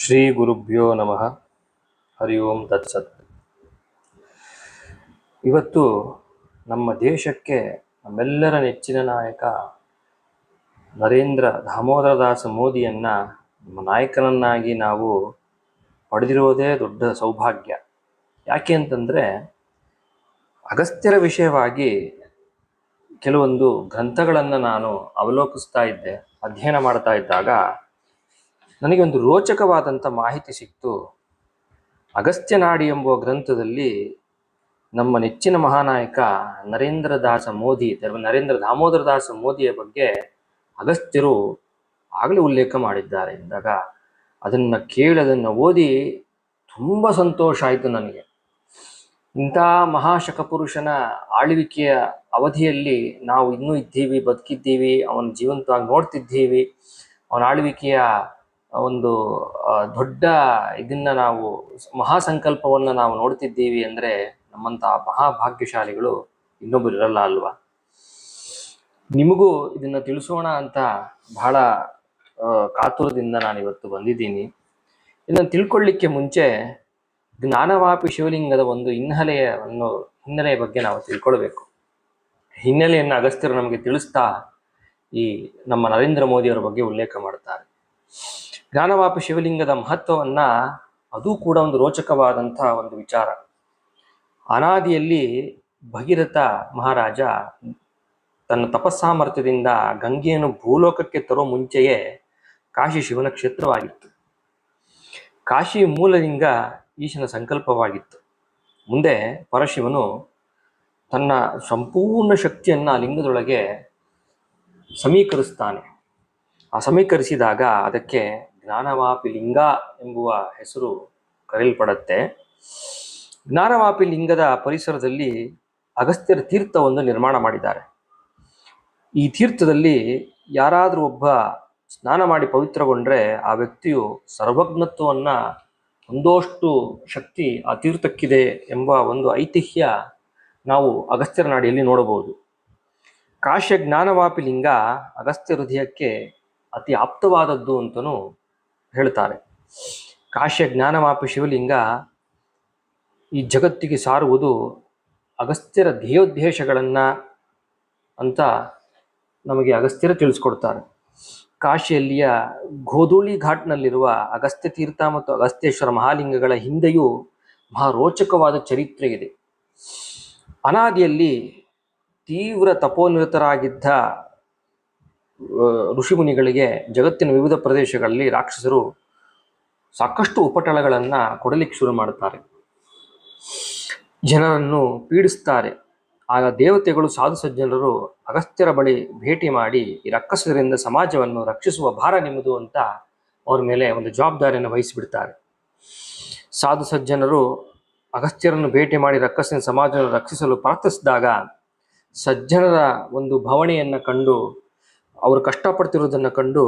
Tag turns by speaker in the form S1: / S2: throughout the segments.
S1: ಶ್ರೀ ಗುರುಭ್ಯೋ ನಮಃ. ಹರಿ ಓಂ ತತ್ಸತ್. ಇವತ್ತು ನಮ್ಮ ದೇಶಕ್ಕೆ ನಮ್ಮೆಲ್ಲರ ನೆಚ್ಚಿನ ನಾಯಕ ನರೇಂದ್ರ ದಾಮೋದರದಾಸ ಮೋದಿಯನ್ನ ನಮ್ಮ ನಾಯಕನನ್ನಾಗಿ ನಾವು ಪಡೆದಿರೋದೇ ದೊಡ್ಡ ಸೌಭಾಗ್ಯ. ಯಾಕೆ ಅಂತಂದ್ರೆ ಅಗಸ್ತ್ಯರ ವಿಷಯವಾಗಿ ಕೆಲವೊಂದು ಗ್ರಂಥಗಳನ್ನು ನಾನು ಅವಲೋಕಿಸ್ತಾ ಇದ್ದೆ, ಅಧ್ಯಯನ ಮಾಡ್ತಾ ಇದ್ದಾಗ ನನಗೆ ಒಂದು ರೋಚಕವಾದಂಥ ಮಾಹಿತಿ ಸಿಕ್ತು. ಅಗಸ್ತ್ಯನಾಡಿ ಎಂಬುವ ಗ್ರಂಥದಲ್ಲಿ ನಮ್ಮ ನೆಚ್ಚಿನ ಮಹಾನಾಯಕ ನರೇಂದ್ರ ದಾಸ ಮೋದಿ ನರೇಂದ್ರ ದಾಮೋದರ ದಾಸ ಮೋದಿಯ ಬಗ್ಗೆ ಅಗಸ್ತ್ಯರು ಆಗಲೇ ಉಲ್ಲೇಖ ಮಾಡಿದ್ದಾರೆ ಎಂದಾಗ ಅದನ್ನು ಕೇಳಿ ಅದನ್ನು ಓದಿ ತುಂಬ ಸಂತೋಷ ಆಯಿತು ನನಗೆ. ಇಂಥ ಮಹಾಶಕಪುರುಷನ ಆಳ್ವಿಕೆಯ ಅವಧಿಯಲ್ಲಿ ನಾವು ಇನ್ನೂ ಇದ್ದೀವಿ, ಬದುಕಿದ್ದೀವಿ, ಅವನ ಜೀವಂತವಾಗಿ ನೋಡ್ತಿದ್ದೀವಿ, ಅವನ ಆಳ್ವಿಕೆಯ ಒಂದು ದೊಡ್ಡ ಇದನ್ನ ನಾವು ಮಹಾಸಂಕಲ್ಪವನ್ನ ನಾವು ನೋಡ್ತಿದ್ದೀವಿ ಅಂದ್ರೆ ನಮ್ಮಂತಹ ಮಹಾಭಾಗ್ಯಶಾಲಿಗಳು ಇನ್ನೊಬ್ಬರು ಇರಲ್ಲ ಅಲ್ವಾ? ನಿಮಗೂ ಇದನ್ನ ತಿಳಿಸೋಣ ಅಂತ ಬಹಳ ಕಾತುರದಿಂದ ನಾನು ಇವತ್ತು ಬಂದಿದ್ದೀನಿ. ಇದನ್ನು ತಿಳ್ಕೊಳ್ಳಿಕ್ಕೆ ಮುಂಚೆ ಜ್ಞಾನವಾಪಿ ಶಿವಲಿಂಗದ ಒಂದು ಹಿನ್ನೆಲೆಯನ್ನು, ಹಿನ್ನೆಲೆಯ ಬಗ್ಗೆ ನಾವು ತಿಳ್ಕೊಳ್ಬೇಕು. ಹಿನ್ನೆಲೆಯನ್ನು ಅಗಸ್ತ್ಯರು ನಮಗೆ ತಿಳಿಸ್ತಾ ಈ ನಮ್ಮ ನರೇಂದ್ರ ಮೋದಿಯವರ ಬಗ್ಗೆ ಉಲ್ಲೇಖ ಮಾಡ್ತಾರೆ. ಜ್ಞಾನವಾಪಿ ಶಿವಲಿಂಗದ ಮಹತ್ವವನ್ನ ಅದು ಕೂಡ ಒಂದು ರೋಚಕವಾದಂಥ ಒಂದು ವಿಚಾರ. ಅನಾದಿಯಲ್ಲಿ ಭಗೀರಥ ಮಹಾರಾಜ ತನ್ನ ತಪಸ್ಸಾಮರ್ಥ್ಯದಿಂದ ಗಂಗೆಯನ್ನು ಭೂಲೋಕಕ್ಕೆ ತರೋ ಮುಂಚೆಯೇ ಕಾಶಿ ಶಿವನ ಕ್ಷೇತ್ರವಾಗಿತ್ತು. ಕಾಶಿ ಮೂಲಲಿಂಗ ಈಶನ ಸಂಕಲ್ಪವಾಗಿತ್ತು. ಮುಂದೆ ಪರಶಿವನು ತನ್ನ ಸಂಪೂರ್ಣ ಶಕ್ತಿಯನ್ನ ಆ ಲಿಂಗದೊಳಗೆ ಸಮೀಕರಿಸ್ತಾನೆ. ಆ ಸಮೀಕರಿಸಿದಾಗ ಅದಕ್ಕೆ ಜ್ಞಾನವಾಪಿ ಲಿಂಗ ಎಂಬುವ ಹೆಸರು ಕರೆಯಲ್ಪಡತ್ತೆ. ಜ್ಞಾನವಾಪಿ ಲಿಂಗದ ಪರಿಸರದಲ್ಲಿ ಅಗಸ್ತ್ಯರ ತೀರ್ಥವನ್ನು ನಿರ್ಮಾಣ ಮಾಡಿದ್ದಾರೆ. ಈ ತೀರ್ಥದಲ್ಲಿ ಯಾರಾದರೂ ಒಬ್ಬ ಸ್ನಾನ ಮಾಡಿ ಪವಿತ್ರಗೊಂಡ್ರೆ ಆ ವ್ಯಕ್ತಿಯು ಸರ್ವಜ್ಞತ್ವವನ್ನು ಒಂದೋಷ್ಟು ಶಕ್ತಿ ಆ ತೀರ್ಥಕ್ಕಿದೆ ಎಂಬ ಒಂದು ಐತಿಹ್ಯ ನಾವು ಅಗಸ್ತ್ಯರ ನಾಡಿಯಲ್ಲಿ ನೋಡಬಹುದು. ಕಾಶ್ಯ ಜ್ಞಾನವಾಪಿ ಲಿಂಗ ಅಗಸ್ತ್ಯ ಹೃದಯಕ್ಕೆ ಅತಿ ಆಪ್ತವಾದದ್ದು ಅಂತಲೂ ಹೇಳ್ತಾರೆ. ಕಾಶ್ಯ ಜ್ಞಾನಮಾಪಿ ಶಿವಲಿಂಗ ಈ ಜಗತ್ತಿಗೆ ಸಾರುವುದು ಅಗಸ್ತ್ಯರ ಧ್ಯೇಯೋದ್ದೇಶಗಳನ್ನು ಅಂತ ನಮಗೆ ಅಗಸ್ತ್ಯರು ತಿಳಿಸ್ಕೊಡ್ತಾರೆ. ಕಾಶಿಯಲ್ಲಿಯ ಗೋಧೂಳಿ ಘಾಟ್ನಲ್ಲಿರುವ ಅಗಸ್ತ್ಯ ತೀರ್ಥ ಮತ್ತು ಅಗಸ್ತ್ಯೇಶ್ವರ ಮಹಾಲಿಂಗಗಳ ಹಿಂದೆಯೂ ಮಹಾ ರೋಚಕವಾದ ಚರಿತ್ರೆ ಇದೆ. ಅನಾದಿಯಲ್ಲಿ ತೀವ್ರ ತಪೋನಿರತರಾಗಿದ್ದ ಋಷಿಮುನಿಗಳಿಗೆ ಜಗತ್ತಿನ ವಿವಿಧ ಪ್ರದೇಶಗಳಲ್ಲಿ ರಾಕ್ಷಸರು ಸಾಕಷ್ಟು ಉಪಟಳಗಳನ್ನು ಕೊಡಲಿಕ್ಕೆ ಶುರು ಮಾಡುತ್ತಾರೆ. ಜನರನ್ನು ಪೀಡಿಸ್ತಾರೆ. ಆಗ ದೇವತೆಗಳು ಸಾಧು ಸಜ್ಜನರು ಅಗಸ್ತ್ಯರ ಬಳಿ ಭೇಟಿ ಮಾಡಿ ಈ ರಕ್ಕಸರಿಂದ ಸಮಾಜವನ್ನು ರಕ್ಷಿಸುವ ಭಾರ ನಿಮ್ಮದು ಅಂತ ಅವರ ಮೇಲೆ ಒಂದು ಜವಾಬ್ದಾರಿಯನ್ನು ವಹಿಸಿಬಿಡ್ತಾರೆ. ಸಾಧು ಸಜ್ಜನರು ಅಗಸ್ತ್ಯರನ್ನು ಭೇಟಿ ಮಾಡಿ ರಕ್ಕಸಿನ ಸಮಾಜವನ್ನು ರಕ್ಷಿಸಲು ಪ್ರಾರ್ಥಿಸಿದಾಗ ಸಜ್ಜನರ ಒಂದು ಭವಣೆಯನ್ನು ಕಂಡು ಅವರು ಕಷ್ಟಪಡ್ತಿರೋದನ್ನು ಕಂಡು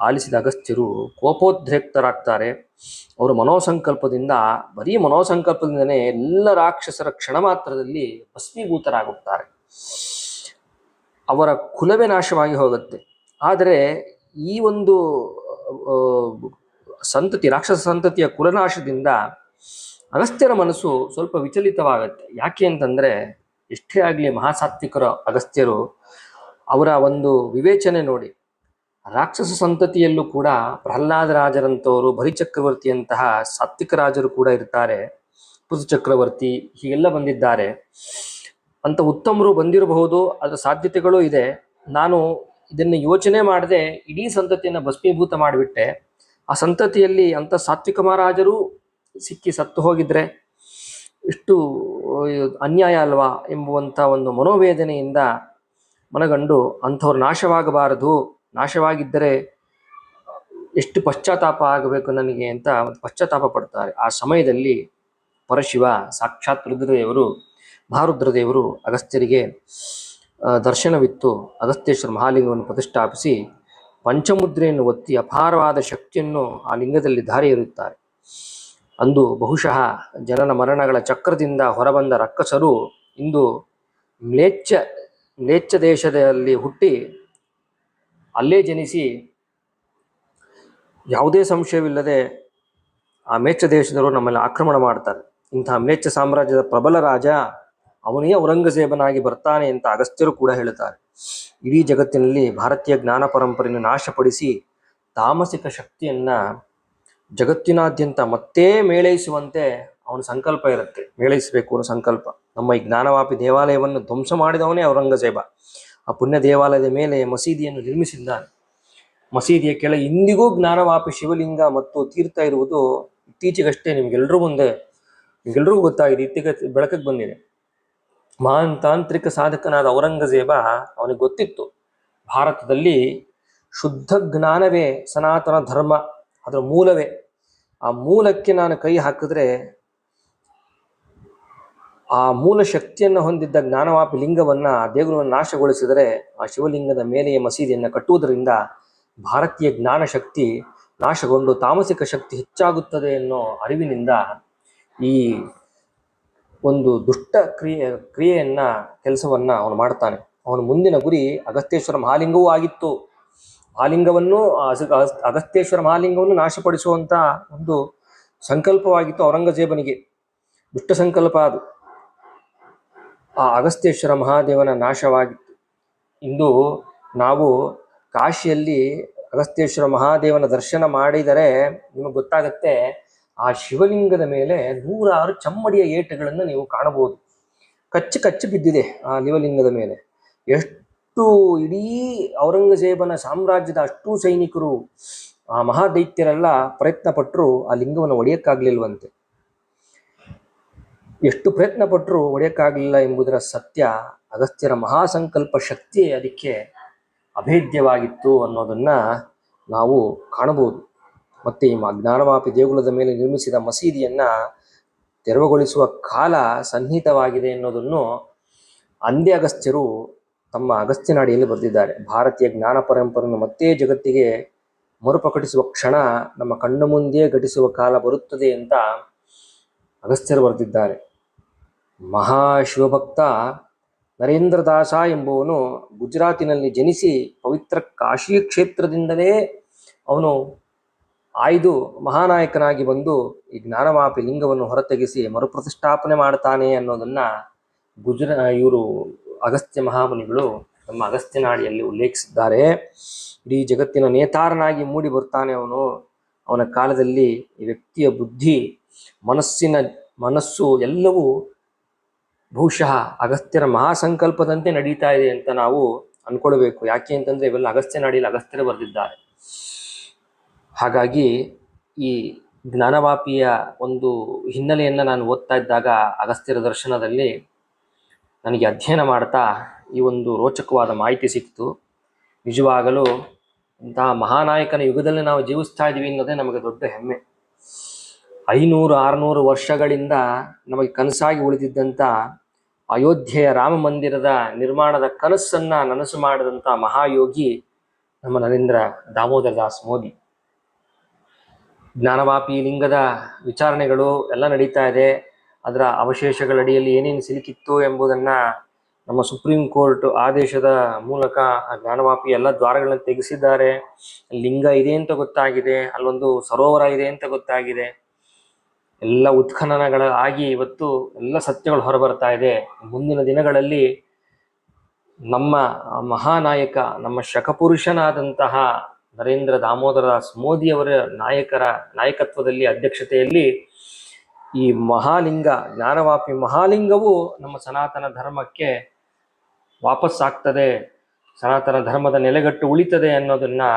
S1: ಆಲಿಸಿದ ಅಗಸ್ತ್ಯರು ಕೋಪೋದ್ರೇಕ್ತರಾಗ್ತಾರೆ. ಅವರ ಮನೋಸಂಕಲ್ಪದಿಂದ, ಬರೀ ಮನೋಸಂಕಲ್ಪದಿಂದನೇ ಎಲ್ಲ ರಾಕ್ಷಸರ ಕ್ಷಣ ಮಾತ್ರದಲ್ಲಿ ಭಸ್ಮೀಭೂತರಾಗುತ್ತಾರೆ. ಅವರ ಕುಲವೇ ನಾಶವಾಗಿ ಹೋಗುತ್ತೆ. ಆದರೆ ಈ ಒಂದು ಸಂತತಿ, ರಾಕ್ಷಸ ಸಂತತಿಯ ಕುಲನಾಶದಿಂದ ಅಗಸ್ತ್ಯರ ಮನಸ್ಸು ಸ್ವಲ್ಪ ವಿಚಲಿತವಾಗುತ್ತೆ. ಯಾಕೆ ಅಂತಂದರೆ ಎಷ್ಟೇ ಆಗಲಿ ಮಹಾಸಾತ್ವಿಕರ, ಅಗಸ್ತ್ಯರು ಅವರ ಒಂದು ವಿವೇಚನೆ ನೋಡಿ. ರಾಕ್ಷಸ ಸಂತತಿಯಲ್ಲೂ ಕೂಡ ಪ್ರಹ್ಲಾದ ರಾಜರಂಥವರು ಬಲಿಚಕ್ರವರ್ತಿಯಂತಹ ಸಾತ್ವಿಕ ರಾಜರು ಕೂಡ ಇರ್ತಾರೆ. ಪೃಥು ಚಕ್ರವರ್ತಿ ಹೀಗೆಲ್ಲ ಬಂದಿದ್ದಾರೆ. ಅಂತ ಉತ್ತಮರು ಬಂದಿರಬಹುದು, ಅದರ ಸಾಧ್ಯತೆಗಳು ಇದೆ. ನಾನು ಇದನ್ನು ಯೋಚನೆ ಮಾಡದೆ ಇಡೀ ಸಂತತಿಯನ್ನು ಭಸ್ಮೀಭೂತ ಮಾಡಿಬಿಟ್ಟೆ. ಆ ಸಂತತಿಯಲ್ಲಿ ಅಂತ ಸಾತ್ವಿಕ ಮಹಾರಾಜರು ಸಿಕ್ಕಿ ಸತ್ತು ಹೋಗಿದ್ರೆ ಇಷ್ಟು ಅನ್ಯಾಯ ಅಲ್ವಾ ಎಂಬುವಂಥ ಒಂದು ಮನೋವೇದನೆಯಿಂದ ಮನಗಂಡು ಅಂಥವ್ರು ನಾಶವಾಗಬಾರದು. ನಾಶವಾಗಿದ್ದರೆ ಎಷ್ಟು ಪಶ್ಚಾತ್ತಾಪ ಆಗಬೇಕು ನನಗೆ ಅಂತ ಒಂದು ಪಶ್ಚಾತ್ತಾಪ ಪಡ್ತಾರೆ. ಆ ಸಮಯದಲ್ಲಿ ಪರಶಿವ, ಸಾಕ್ಷಾತ್ ರುದ್ರದೇವರು, ಮಹಾರುದ್ರದೇವರು ಅಗಸ್ತ್ಯರಿಗೆ ದರ್ಶನವಿತ್ತು. ಅಗಸ್ತ್ಯೇಶ್ವರ ಮಹಾಲಿಂಗವನ್ನು ಪ್ರತಿಷ್ಠಾಪಿಸಿ ಪಂಚಮುದ್ರೆಯನ್ನು ಒತ್ತಿ ಅಪಾರವಾದ ಶಕ್ತಿಯನ್ನು ಆ ಲಿಂಗದಲ್ಲಿ ಧಾರೆ ಇರುತ್ತಾರೆ ಅಂದು ಬಹುಶಃ ಜನನ ಮರಣಗಳ ಚಕ್ರದಿಂದ ಹೊರಬಂದ ರಕ್ಕಸರು ಇಂದು ಮ್ಲೇಚ್ಛ ಮ್ಲೇಚ್ಛ ದೇಶದಲ್ಲಿ ಹುಟ್ಟಿ ಅಲ್ಲೇ ಜನಿಸಿ ಯಾವುದೇ ಸಂಶಯವಿಲ್ಲದೆ ಆ ಮೇಚ್ಚ ದೇಶದವರು ನಮ್ಮಲ್ಲಿ ಆಕ್ರಮಣ ಮಾಡ್ತಾರೆ. ಇಂಥ ಮೇಚ್ಚ ಸಾಮ್ರಾಜ್ಯದ ಪ್ರಬಲ ರಾಜ ಅವನೇ ಔರಂಗಜೇಬನಾಗಿ ಬರ್ತಾನೆ ಅಂತ ಅಗಸ್ತ್ಯರು ಕೂಡ ಹೇಳುತ್ತಾರೆ. ಇಡೀ ಜಗತ್ತಿನಲ್ಲಿ ಭಾರತೀಯ ಜ್ಞಾನ ಪರಂಪರೆಯನ್ನು ನಾಶಪಡಿಸಿ ತಾಮಸಿಕ ಶಕ್ತಿಯನ್ನ ಜಗತ್ತಿನಾದ್ಯಂತ ಮತ್ತೆ ಮೇಳೈಸುವಂತೆ ಅವನ ಸಂಕಲ್ಪ ಇರುತ್ತೆ. ಮೇಳೈಸಬೇಕು ಅನ್ನೋ ಸಂಕಲ್ಪ. ನಮ್ಮ ಈ ಜ್ಞಾನವಾಪಿ ದೇವಾಲಯವನ್ನು ಧ್ವಂಸ ಮಾಡಿದವನೇ ಔರಂಗಜೇಬ. ಆ ಪುಣ್ಯ ದೇವಾಲಯದ ಮೇಲೆ ಮಸೀದಿಯನ್ನು ನಿರ್ಮಿಸಿದ್ದಾನೆ. ಮಸೀದಿಯ ಕೆಳ ಇಂದಿಗೂ ಜ್ಞಾನವಾಪಿ ಶಿವಲಿಂಗ ಮತ್ತು ತೀರ್ಥ ಇರುವುದು ಇತ್ತೀಚೆಗಷ್ಟೇ ನಿಮ್ಗೆಲ್ಲರೂ ಮುಂದೆ ನಿಮ್ಗೆಲ್ರಿಗೂ ಗೊತ್ತಾಗಿದೆ. ಇತ್ತೀಗ ಬೆಳಕಿಗೆ ಬಂದಿದೆ. ಮಹಾನ್ ತಾಂತ್ರಿಕ ಸಾಧಕನಾದ ಔರಂಗಜೇಬ ಅವನಿಗೆ ಗೊತ್ತಿತ್ತು. ಭಾರತದಲ್ಲಿ ಶುದ್ಧ ಜ್ಞಾನವೇ ಸನಾತನ ಧರ್ಮ, ಅದರ ಮೂಲವೇ. ಆ ಮೂಲಕ್ಕೆ ನಾನು ಕೈ ಹಾಕಿದ್ರೆ ಆ ಮೂಲ ಶಕ್ತಿಯನ್ನು ಹೊಂದಿದ್ದ ಜ್ಞಾನವಾಪಿ ಲಿಂಗವನ್ನು ದೇಗುಲವನ್ನು ನಾಶಗೊಳಿಸಿದರೆ ಆ ಶಿವಲಿಂಗದ ಮೇಲೆಯ ಮಸೀದಿಯನ್ನು ಕಟ್ಟುವುದರಿಂದ ಭಾರತೀಯ ಜ್ಞಾನ ಶಕ್ತಿ ನಾಶಗೊಂಡು ತಾಮಸಿಕ ಶಕ್ತಿ ಹೆಚ್ಚಾಗುತ್ತದೆ ಅನ್ನೋ ಅರಿವಿನಿಂದ ಈ ಒಂದು ದುಷ್ಟ ಕ್ರಿಯೆ, ಕ್ರಿಯೆಯನ್ನ, ಕೆಲಸವನ್ನ ಅವನು ಮಾಡ್ತಾನೆ. ಅವನ ಮುಂದಿನ ಗುರಿ ಅಗಸ್ತ್ಯೇಶ್ವರ ಮಹಾಲಿಂಗವೂ ಆಗಿತ್ತು. ಮಹಾಲಿಂಗವನ್ನು ಅಗಸ್ತ್ಯೇಶ್ವರ ಮಹಾಲಿಂಗವನ್ನು ನಾಶಪಡಿಸುವಂತ ಒಂದು ಸಂಕಲ್ಪವಾಗಿತ್ತು ಔರಂಗಜೇಬನಿಗೆ. ದುಷ್ಟ ಸಂಕಲ್ಪ ಅದು. ಆ ಅಗಸ್ತ್ಯೇಶ್ವರ ಮಹಾದೇವನ ನಾಶವಾಗಿತ್ತು. ಇಂದು ನಾವು ಕಾಶಿಯಲ್ಲಿ ಅಗಸ್ತ್ಯೇಶ್ವರ ಮಹಾದೇವನ ದರ್ಶನ ಮಾಡಿದರೆ ನಿಮಗೆ ಗೊತ್ತಾಗತ್ತೆ, ಆ ಶಿವಲಿಂಗದ ಮೇಲೆ ನೂರಾರು ಚಮ್ಮಡಿಯ ಏಟುಗಳನ್ನು ನೀವು ಕಾಣಬಹುದು. ಕಚ್ಚು ಕಚ್ಚು ಬಿದ್ದಿದೆ ಆ ಶಿವಲಿಂಗದ ಮೇಲೆ. ಎಷ್ಟು ಇಡೀ ಔರಂಗಜೇಬನ ಸಾಮ್ರಾಜ್ಯದ ಅಷ್ಟೂ ಸೈನಿಕರು, ಆ ಮಹಾದೈತ್ಯರೆಲ್ಲ ಪ್ರಯತ್ನ ಪಟ್ಟರು ಆ ಲಿಂಗವನ್ನು ಒಡೆಯಕ್ಕಾಗ್ಲಿಲ್ವಂತೆ. ಎಷ್ಟು ಪ್ರಯತ್ನ ಪಟ್ಟರು ಒಡೆಯಕ್ಕಾಗಲಿಲ್ಲ ಎಂಬುದರ ಸತ್ಯ ಅಗಸ್ತ್ಯರ ಮಹಾಸಂಕಲ್ಪ ಶಕ್ತಿ ಅದಕ್ಕೆ ಅಭೇದ್ಯವಾಗಿತ್ತು ಅನ್ನೋದನ್ನ ನಾವು ಕಾಣಬಹುದು. ಮತ್ತೆ ಈ ಜ್ಞಾನವಾಪಿ ದೇಗುಲದ ಮೇಲೆ ನಿರ್ಮಿಸಿದ ಮಸೀದಿಯನ್ನ ತೆರವುಗೊಳಿಸುವ ಕಾಲ ಸನ್ನಿಹಿತವಾಗಿದೆ ಅನ್ನೋದನ್ನು ಅಂದೇ ಅಗಸ್ತ್ಯರು ತಮ್ಮ ಅಗಸ್ತ್ಯನಾಡಿಯಲ್ಲಿ ಬರೆದಿದ್ದಾರೆ. ಭಾರತೀಯ ಜ್ಞಾನ ಪರಂಪರೆಯನ್ನು ಮತ್ತೆ ಜಗತ್ತಿಗೆ ಮರುಪ್ರಕಟಿಸುವ ಕ್ಷಣ ನಮ್ಮ ಕಣ್ಣು ಮುಂದೆಯೇ ಘಟಿಸುವ ಕಾಲ ಬರುತ್ತದೆ ಅಂತ ಅಗಸ್ತ್ಯರು ಬರೆದಿದ್ದಾರೆ. ಮಹಾಶಿವಭಕ್ತ ನರೇಂದ್ರ ದಾಸ ಎಂಬುವನು ಗುಜರಾತಿನಲ್ಲಿ ಜನಿಸಿ ಪವಿತ್ರ ಕಾಶಿ ಕ್ಷೇತ್ರದಿಂದಲೇ ಅವನು ಆಯ್ದು ಮಹಾನಾಯಕನಾಗಿ ಬಂದು ಈ ಜ್ಞಾನವಾಪಿ ಲಿಂಗವನ್ನು ಹೊರತೆಗೆಸಿ ಮರುಪ್ರತಿಷ್ಠಾಪನೆ ಮಾಡ್ತಾನೆ ಅನ್ನೋದನ್ನ ಗುಜರಾ, ಇವರು ಅಗಸ್ತ್ಯ ಮಹಾಮುನಿಗಳು ತಮ್ಮ ಅಗಸ್ತ್ಯನಾಡಿಯಲ್ಲಿ ಉಲ್ಲೇಖಿಸಿದ್ದಾರೆ. ಇಡೀ ಜಗತ್ತಿನ ನೇತಾರನಾಗಿ ಮೂಡಿ ಬರ್ತಾನೆ ಅವನು. ಅವನ ಕಾಲದಲ್ಲಿ ಈ ವ್ಯಕ್ತಿಯ ಬುದ್ಧಿ, ಮನಸ್ಸಿನ ಮನಸ್ಸು ಎಲ್ಲವೂ ಬಹುಶಃ ಅಗಸ್ತ್ಯರ ಮಹಾಸಂಕಲ್ಪದಂತೆ ನಡೀತಾ ಇದೆ ಅಂತ ನಾವು ಅನ್ಕೊಳ್ಬೇಕು. ಯಾಕೆ ಅಂತಂದ್ರೆ ಇವೆಲ್ಲ ಅಗಸ್ತ್ಯ ನಾಡಿಯಲ್ಲಿ ಅಗಸ್ತ್ಯರೇ ಬರೆದಿದ್ದಾರೆ. ಹಾಗಾಗಿ ಈ ಜ್ಞಾನವಾಪಿಯ ಒಂದು ಹಿನ್ನೆಲೆಯನ್ನು ನಾನು ಓದ್ತಾ ಇದ್ದಾಗ ಅಗಸ್ತ್ಯರ ದರ್ಶನದಲ್ಲಿ ನನಗೆ ಅಧ್ಯಯನ ಮಾಡ್ತಾ ಈ ಒಂದು ರೋಚಕವಾದ ಮಾಹಿತಿ ಸಿಕ್ತು ನಿಜವಾಗಲೂ ಇಂತಹ ಮಹಾನಾಯಕನ ಯುಗದಲ್ಲಿ ನಾವು ಜೀವಿಸ್ತಾ ಇದ್ದೀವಿ ಅನ್ನೋದೇ ನಮಗೆ ದೊಡ್ಡ ಹೆಮ್ಮೆ. ಐನೂರು, ಆರುನೂರು ವರ್ಷಗಳಿಂದ ನಮಗೆ ಕನಸಾಗಿ ಉಳಿದಿದ್ದಂಥ ಅಯೋಧ್ಯೆಯ ರಾಮ ಮಂದಿರದ ನಿರ್ಮಾಣದ ಕನಸನ್ನ ನನಸು ಮಾಡಿದಂಥ ಮಹಾಯೋಗಿ ನಮ್ಮ ನರೇಂದ್ರ ದಾಮೋದರ ದಾಸ್ ಮೋದಿ. ಜ್ಞಾನವಾಪಿ ಲಿಂಗದ ವಿಚಾರಣೆಗಳು ಎಲ್ಲ ನಡೀತಾ ಇದೆ. ಅದರ ಅವಶೇಷಗಳಡಿಯಲ್ಲಿ ಏನೇನು ಸಿಲುಕಿತ್ತು ಎಂಬುದನ್ನ ನಮ್ಮ ಸುಪ್ರೀಂ ಕೋರ್ಟ್ ಆದೇಶದ ಮೂಲಕ ಆ ಜ್ಞಾನವಾಪಿ ಎಲ್ಲ ದ್ವಾರಗಳನ್ನು ತೆಗೆಸಿದ್ದಾರೆ. ಲಿಂಗ ಇದೆ ಅಂತ ಗೊತ್ತಾಗಿದೆ. ಅಲ್ಲೊಂದು ಸರೋವರ ಇದೆ ಅಂತ ಗೊತ್ತಾಗಿದೆ. ಎಲ್ಲ ಉತ್ಖನನಗಳ ಆಗಿ ಇವತ್ತು ಎಲ್ಲ ಸತ್ಯಗಳು ಹೊರಬರ್ತಾ ಇದೆ. ಮುಂದಿನ ದಿನಗಳಲ್ಲಿ ನಮ್ಮ ಮಹಾನಾಯಕ, ನಮ್ಮ ಶಕಪುರುಷನಾದಂತಹ ನರೇಂದ್ರ ದಾಮೋದರ ದಾಸ್ ಮೋದಿಯವರ ನಾಯಕರ ನಾಯಕತ್ವದಲ್ಲಿ, ಅಧ್ಯಕ್ಷತೆಯಲ್ಲಿ ಈ ಮಹಾಲಿಂಗ, ಜ್ಞಾನವಾಪಿ ಮಹಾಲಿಂಗವು ನಮ್ಮ ಸನಾತನ ಧರ್ಮಕ್ಕೆ ವಾಪಸ್ ಆಗ್ತದೆ. ಸನಾತನ ಧರ್ಮದ ನೆಲೆಗಟ್ಟು ಉಳಿತದೆ ಅನ್ನೋದನ್ನು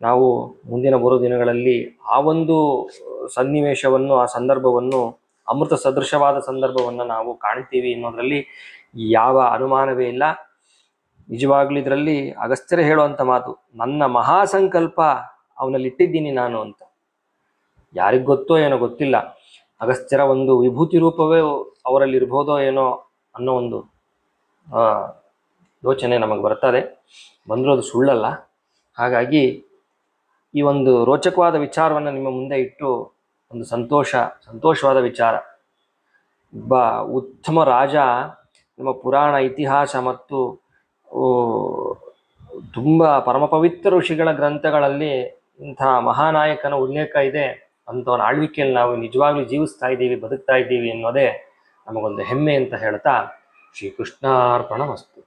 S1: ನಾವು ಮುಂದಿನ ಬರೋ ದಿನಗಳಲ್ಲಿ ಆ ಒಂದು ಸನ್ನಿವೇಶವನ್ನು, ಆ ಸಂದರ್ಭವನ್ನು, ಅಮೃತ ಸದೃಶವಾದ ಸಂದರ್ಭವನ್ನು ನಾವು ಕಾಣ್ತೀವಿ ಅನ್ನೋದರಲ್ಲಿ ಯಾವ ಅನುಮಾನವೇ ಇಲ್ಲ. ನಿಜವಾಗ್ಲೂ ಇದರಲ್ಲಿ ಅಗಸ್ತ್ಯರೇ ಹೇಳುವಂಥ ಮಾತು, ನನ್ನ ಮಹಾಸಂಕಲ್ಪ ಅವನಲ್ಲಿ ಇಟ್ಟಿದ್ದೀನಿ ನಾನು ಅಂತ. ಯಾರಿಗೆ ಗೊತ್ತೋ ಏನೋ ಗೊತ್ತಿಲ್ಲ. ಅಗಸ್ತ್ಯರ ಒಂದು ವಿಭೂತಿ ರೂಪವೇ ಅವರಲ್ಲಿ ಇರ್ಬೋದೋ ಏನೋ ಅನ್ನೋ ಒಂದು ಯೋಚನೆ ನಮಗೆ ಬರ್ತದೆ. ಬಂದರೂ ಅದು ಸುಳ್ಳಲ್ಲ. ಹಾಗಾಗಿ ಈ ಒಂದು ರೋಚಕವಾದ ವಿಚಾರವನ್ನು ನಿಮ್ಮ ಮುಂದೆ ಇಟ್ಟು ಒಂದು ಸಂತೋಷ, ಸಂತೋಷವಾದ ವಿಚಾರ. ಒಬ್ಬ ಉತ್ತಮ ರಾಜ, ನಮ್ಮ ಪುರಾಣ ಇತಿಹಾಸ ಮತ್ತು ತುಂಬ ಪರಮ ಪವಿತ್ರ ಋಷಿಗಳ ಗ್ರಂಥಗಳಲ್ಲಿ ಇಂಥ ಮಹಾನಾಯಕನ ಉಲ್ಲೇಖ ಇದೆ. ಅಂಥವನ ಆಳ್ವಿಕೆಯಲ್ಲಿ ನಾವು ನಿಜವಾಗ್ಲೂ ಜೀವಿಸ್ತಾ ಇದ್ದೀವಿ, ಬದುಕ್ತಾ ಇದ್ದೀವಿ ಅನ್ನೋದೇ ನಮಗೊಂದು ಹೆಮ್ಮೆ ಅಂತ ಹೇಳ್ತಾ ಶ್ರೀಕೃಷ್ಣಾರ್ಪಣ ವಸ್ತು